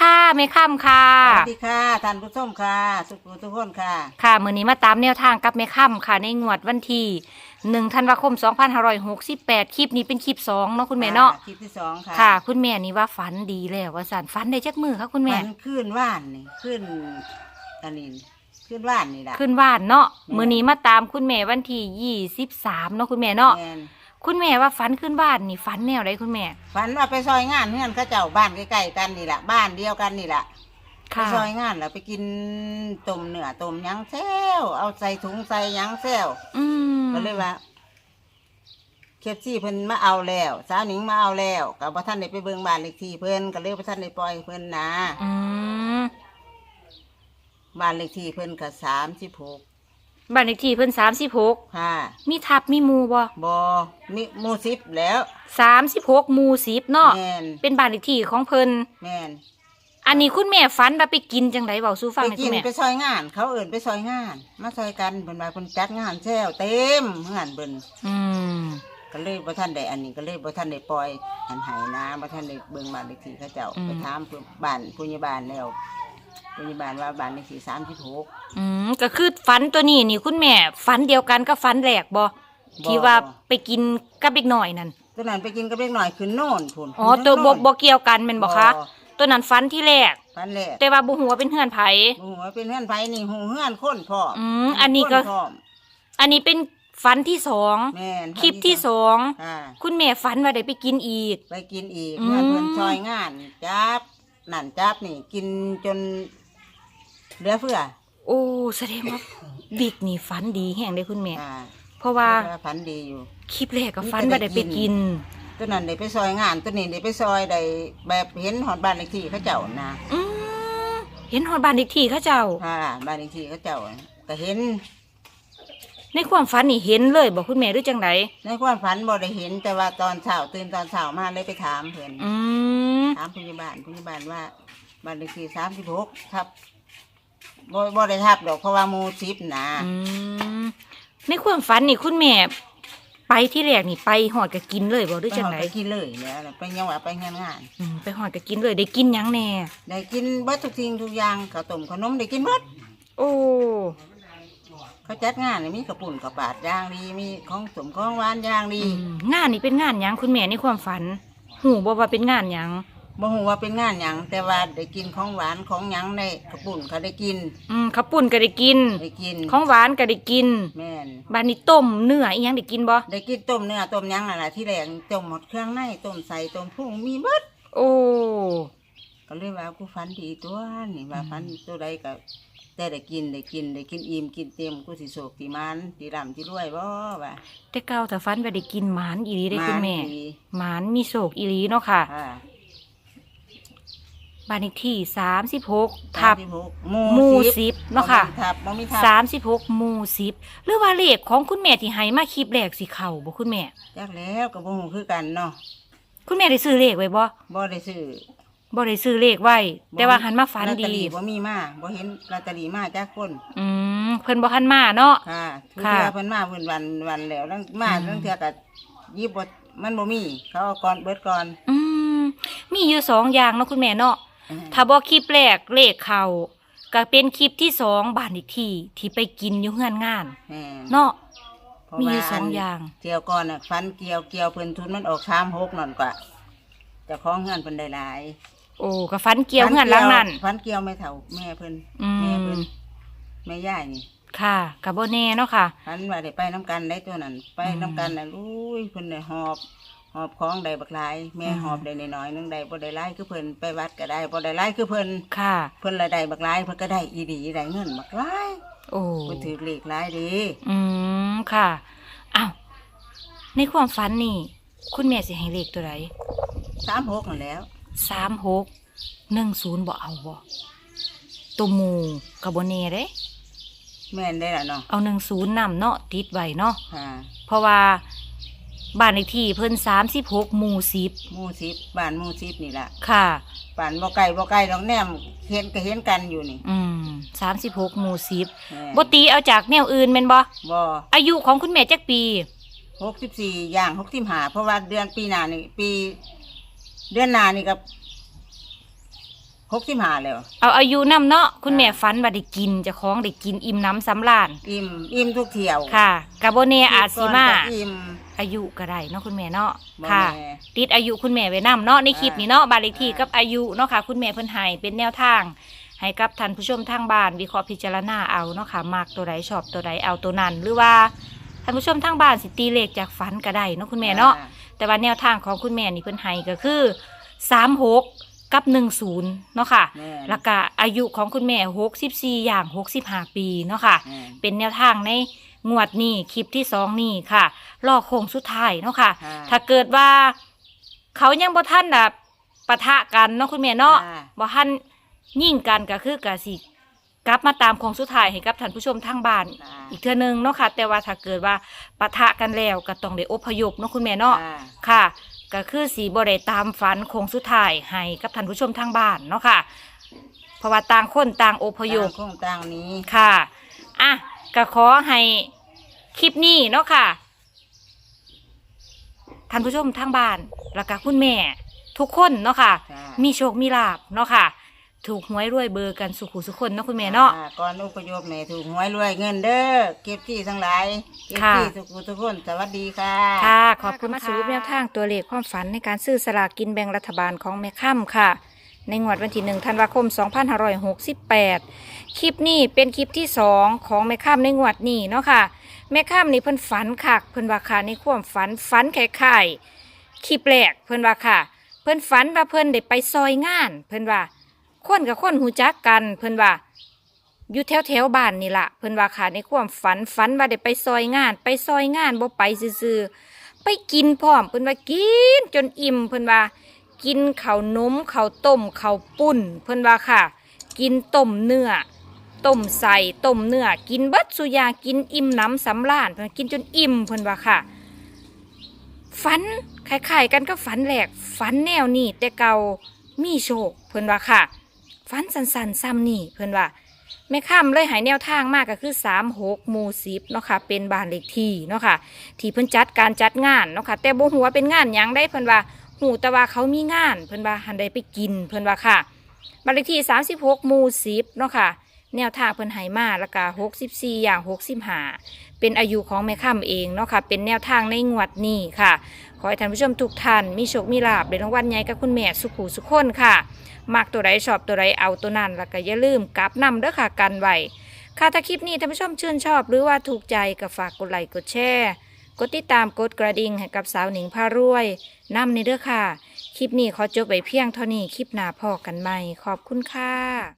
ค่ะแม่ค่ำค่ะสวัสดีค่ะท่านผู้ชมค่ะสุขุทุกคนค่ะ ค่ะมื้อนี้มาตามแนวทางกับแม่ค่ำค่ะ ในงวดวันที่1ธันวาคม 2568 คลิปนี้เป็นคลิปสองเนาะคุณแม่เนาะคลิปที่สองค่ะค่ะ คุณแม่นี่ว่าฝันดีแล้วว่าสันฝันได้จักมือค่ะคุณแม่มันขึ้นว่านนี่ขึ้นอันนี้ขึ้นว่านนี่แหละขึ้นว่านเนาะแม่มื้อนี้มาตามคุณแม่วันที่23เนาะคุณแม่เนาะแม่น คุณแม่ว่าฝันขึ้นว่านนี่ฝันแนวใดคุณแม่ฝันว่าไปซอยงานเพื่อนเขาเจ้าบ้านใกล้ๆกันนี่แหละบ้านเดียวกันนี่แหละไปค่ะซอยงานแล้วไปกินต้มเนื้อต้มหยังแซวเอาใส่ถุงใส่หยังแซวอืมก็เลยว่าเคฟซี่เพิ่นมาเอาแล้วสาวหนิงมาเอาแล้วกับว่าท่านได้ไปเบิ่งบ้านเลขที่เพิ่นก็เลยว่าท่านได้ปล่อยเพิ่นนะอืมบ้านเลขที่เพิ่นก็สามสิบหก บ้านเลขที่เพิ่น36ค่ะมีทับมีหมู่บ่บอมีหมูสิบแล้ว36หมู่10เนาะแมนเป็นบ้านเลขที่ของเพิ่นแมนอันนี้คุณแม่ฝันว่าไปกินจังไดเบาสู้ฟังไปหน่อยกิคุนณแม่ไปซอยงาน เขาเอิ่นไปซอยงาน มาซอยกันเพิ่นว่าเพิ่นจัดงานแซวเต็มงานเพิ่นอืมก็เลยบ่ทันได้อันนี้ก็เลยบ่ทันได้ปล่อยอันไหนะบ่ทันได้เบิ่งบ้านเลขที่เขาเจ้าไปถามเพิ่นบ้านผู้ใหญ่บ้านแล้ว ผู้ใหญ่บ้านว่าบ้านเลขที่36อืมก็คือฝันตัวนี้นี่คุณแม่ฝันเดียวกันก็ฝันแหลกบ่ ที่ว่าไปกินกับเด็กหน่อยนั่นตัวนั้นไปกินกับเล็กหน่อยขึ้นโน่นพุ่นอ๋อตัวบ่บ่เกี่ยวกันแม่นบ่คะตัวนั้นฝันที่แรก ฟันแหลกแต่ว่าบ่ฮู้ว่าเป็นเฮือนไผ หูว่าเป็นเฮือนไผนี่หูเฮือนคนพร้อมอืมอันนี้ก็ คพร้อมอันนี้เป็นฝันที่สองแม่นคลิปที่สองค่ะคุณแม่ฝันว่าได้ไปกินอีก ไปกินอีกอืมเมื่อเพื่อนซอยงานจับนั่นจับนี่ กินจน เหลือเฟือโอ้แสดงว่าบิ๊กนี่ฝันดีแฮงเลยคุณแม่ อ่าเพราะว่าว่าฝันดีอยู่ คลิปแรกก็ฝันว่าได้ไปกิน ตัวนั้นได้ไปซอยงานตัวนี้ได้ไปซอยได้แบบเห็นหอดบ้านเลขที่เขาเจ้านะอืมเห็นฮอดบ้านเด็กที่เขาเจ้า ค่ะบ้านเลขที่เขาเจ้าก็เห็นในความฝันนี่เห็นเลยบอกคุณแม่หรือจังไดในความฝันบ่ได้เห็นแต่ว่าตอนเช้าตื่นตอนเช้ามาเลยไปถามเพื่อนอืมถามผู้ใหญ่บ้านผู้ใหญ่บ้านว่าบ้านเลขที่สามสิบหกทับ บ่บ่ได้ทับดอกเพราะว่าหมูสิบนะอืมในความฝันนี่คุณแม่ ไปที่แรกนี่ไปหอดก็กินเลยบอกหรือจังไดไปกินเลยแล้ว ไปยังว่าไปงานงาน อืมไปหอดก็กินเลยได้กินหยังแน่ได้กินเบิดทุกสิ่งทุกอย่างข้าวต้มขนมได้กินเบิดโอ้เขาจัดงานนี่มีกระปุ่นกระปาดอย่างดีมีของสมของหวานอย่างดี อืมงานนี่เป็นงานหยังคุณแม่ในความฝันหูบอกว่าเป็นงานหยัง บ่ฮู้ว่าเป็นงานหยังแต่ว่าได้กินของหวานของหยังในกระปุ่นเขาได้กินอืมข้าวปุ่นก็ได้กิน ได้กินของหวานก็ได้กิน แม่นบ้านนี้ต้มเนื้ออีหยังได้กินบ่ได้กินต้มเนื้อต้มหยังนั่นล่ะที่แรกต้มหมดเครื่องในต้มใส่ต้มพุ่งมีเบิดโอ้ ก็เลยว่ากูฝันดีตัวนี่ว่าฝันตัวใดก็แต่ได้กินได้กินได้กินอิ่มกินเต็มกูสิโศกสิมันสิร่ำสิรวยบ่ว่าแต่เก่าแต่ฝันว่าได้กินหมานอีหลีได้คุณแม่ดีหมานมีโศกอีหลีเนาะค่ะค่ะ บ้านเลขที่สามสิบหกทับหมูหมู่สิบเนาะค่ะทับบ่มีทับสามสิบหกหมู่สิบหรือว่าเลขของคุณแม่ที่ให้มาคลิปแรกสิเข่าบ่คุณแม่จักแล้วก็บ่ฮู้คือกันเนาะคุณแม่ได้ซื้อเลขไว้บ่บ่ได้ซื้อบ่ได้ซื้อเลขไว้ แต่ว่าหันมาฝันลอตเตอดีรี่บ่มีมาบ่เห็นลอตเตอรี่มาจากคนอืมเพิ่นบ่ทันมาเนาะค่ะทุกค่ะเทื่อเพิ่นมาเพิ่นวันวันแล้วแล้วมาอืมทั้งเทื่อก็ยิบบ่มันบ่มี เขาเอาก่อนเบิดก่อน อืมมีอยู่สองอย่างเนาะคุณแม่เนาะ ถ้าบ่คลิปแรกเลขเข้าก็เป็นคลิปที่สองบ้านอีกที่ที่ไปกินอยู่เฮือนงานแม่นเนาะ เพราะมีว่าอยู่สองอย่าง เกี่ยวก่อนน่ะฟันเกี่ยวเกี่ยวเพิ่นทุนมันออก36นั่นกว่าเจ้าของเงินเพิ่นได้หลายโอ้ก็ฝันเกี่ยวเฮือนหลังนั้น ฟันเกี่ยวไม่เท่าแม่เพิ่นอืแม่เพิ่มนแม่ย่ายนี่ค่ะก็บ่แน่เนาะค่ะ ฟันว่าได้ไปน้ำกันได้ตัวนั้น ไปอืมน้ำกันน่ะลุยเพิ่นได้หอบ หอบของได้บักหลาย แม่อืม หอบได้น้อยๆนึงได้บ่ได้หลายคือเพิ่นไปวัดก็ได้บ่ได้หลายคือเพิ่นค่ะ เพิ่นละได้บักหลายเพิ่นก็ได้อีดีได้เงินบักหลายโอ้เพิ่นถือเลขหลายดีอืมค่ะอ้าวในความฝันนี่ คุณแม่สิให้เลขตัวใด36นั่นแหล้วสามหกหนึ่งศูนย์บ่เอาบ่ตัวหมูกับบ่แน่เด้ แม่นได้ล่ะเนาะเอาหนึ่งศูนย์นำเนาะติดไว้เนาะ ค่ะเพราะว่า บ้านเลขที่เพิ่นสามสิบหกหมู่สิบหมู่10บ้านหมู่10นี่ล่ะค่ะ บ้านบ่ไกลบ่ไกลดอกแนมเห็นก็เห็นกันอยู่นี่อืมสามสิบหกหมู่สิบแม่นบ่ตีเอาจากแนวอื่นแม่นบ่บ่อายุของคุณแม่จักปี64ย่าง65เพราะว่าเดือนปีหน้านี่ปี เดือนหน้านี่ก็หกสิบห้าแล้ว เอาอายุนำเนาะคุณแม่อ่าฝันว่าได้กินเจะคล้าของได้กินอิ่มน้ำสำราญอิ่มอิ่มทุกเที่ยวค่ะกะโบเนอาจสิมาก่อนก็อิ่ม อายุก็ได้เนาะคุณแม่เนาะบ่ค่ะแน่ติดอายุคุณแม่ไว้นํเนาะในคลิปนี้เนาะบ้านเลขที่อ่ากับอายุเนาะค่ะ คุณแม่เพิ่นให้เป็นแนวทาง ให้กับท่านผู้ชมทางบ้านวิเคราะห์พิจารณาเอาเนาะค่ะมักตัวใดชอบตัวใดเอาตัวนั้น หรือว่าท่านผู้ชมทางบ้านสิตีเลขจากฝันก็ได้เนาะคุณแม่เนาะ แต่ว่าแนวทางของคุณแม่นี่เพิ่นให้ก็คือ 36 กับ 10 เนาะค่ะ แม่น แล้วก็อายุของคุณแม่ 64 อย่าง 65 ปีเนาะค่ะแม่นเป็นแนวทางใน งวดนี้คลิปที่สองนี่ค่ะรอโค้งสุดท้ายเนาะค่ะ ค่ะถ้าเกิดว่า เขายังบ่ทันแบบปะทะกันเนาะคุณแม่เนาะค่ะ บ่ทันยิ่งกันก็คือกะสิกลับมาตามโค้งสุดท้ายให้กับท่านผู้ชมทางบ้านค่ะอีกเทื่อนึงเนาะค่ะ แต่ว่าถ้าเกิดว่าปะทะกันแล้วก็ต้องได้อพยพเนาะคุณแม่เนาะ ค่ะค่ะก็คือสีบ่ได้ตามฝันโค้งสุดท้ายให้กับท่านผู้ชมทางบ้านเนาะค่ะเพราะว่าต่างคนต่างอพยพต่างคงต่างนี้ค่ะอะ ก็ขอให้คลิปนี้เนาะค่ะท่านผู้ชมทางบ้านแล้วก็คุณแม่ ทุกคนเนาะค่ะค่ะมีโชคมีลาบเนาะค่ะ ถูกหวยรวยเบอร์กันสุขุสุขคนเนาะคุณแม่เนาะค่ก่อนอุปโยคแม่ถูกหวยรวยเงินเด้อเก็บที่ทั้งหลายเก็บค่ะ ที่ทุกคนทุกคนสวัสดีค่ะ ค่ะ ขอบคุณมาสรุปแนวทางตัวเลขความฝันในการซื้อสลากกินแบ่งรัฐบาลของแม่ค่ำค่ะ ในงวดวันที่หนึ่งธันวาคม 2568 คลิปนี้เป็นคลิปที่สองของแม่ค่ำในงวดนี้เนาะค่ะ แม่ค่ำนี่เพิ่นฝันคักเพิ่นว่าค่ะในความฝันฝันไข่ๆคลิปแรกเพิ่นว่าค่ะ เพิ่นฝันว่าเพิ่นได้ไปซอยงาน เพิ่นว่าคนกับคนหูจักกัน เพิ่นว่าอยู่แถวแถวบ้านนี่ละเพิ่นว่าค่ะในความฝันฝันว่าได้ไปซอยงาน ไปซอยงานบ่ไปซื่อไปกินพร้อมเพิ่นว่ากินจนอิ่มเพิ่นว่า กินข้าวนมข้าวต้มข้าวปุ้น เพิ่นว่าค่ะ กินต้มเนื้อต้มใส่ต้มเนื้อกินเบิดสุยากินอิ่มน้ำสำราญเพิ่นกินจนอิ่มเพิ่นว่าค่ะฝันคล้ายๆกันก็ฝันแหลกฝันแนวนี้แต่เก่ามีโชคเพิ่นว่าค่ะฝันสันๆซ้ำนี่เพิ่นว่าแม่ค่ำเลยหายแนวทางมากก็คือ3 6หมู่10เนาะค่ะ เป็นบ้านเลขที่เนาะค่ะ ที่เพิ่นจัดการจัดงานเนาะค่ะ แต่บ่ฮู้ว่าเป็นงานหยังได้เพิ่นว่า ฮู้แต่ว่าเขามีงาน เพิ่นว่าหันได้ไปกิน เพิ่นว่าค่ะบ้านเลขที่ 36หมู่10เนาะค่ะ แนวทางเพิ่นให้มาแล้วก็64 อย่าง 65 เป็นอายุของแม่ค่ำเองเนาะค่ะ เป็นแนวทางในงวดนี้ค่ะ ขอให้ท่านผู้ชมทุกท่านมีโชค มีลาภในรางวัลใหญ่กับคุณแม่สุขูสุขคนค่ะ มักตัวใดชอบตัวใดเอาตัวนั้นแล้วก็อย่าลืมกลับนำเด้อค่ะกันไว้ค่ะถ้าคลิปนี้ท่านผู้ชมชื่นชอบ หรือว่าถูกใจก็ฝากกดไลค์กดแชร์ กดติดตามกดกระดิ่งให้กับสาวหนิงพารวยนำในเด้อค่ะ คลิปนี้ขอจบไปเพียงเท่านี้คลิปหน้าพอกันใหม่ ขอบคุณค่ะ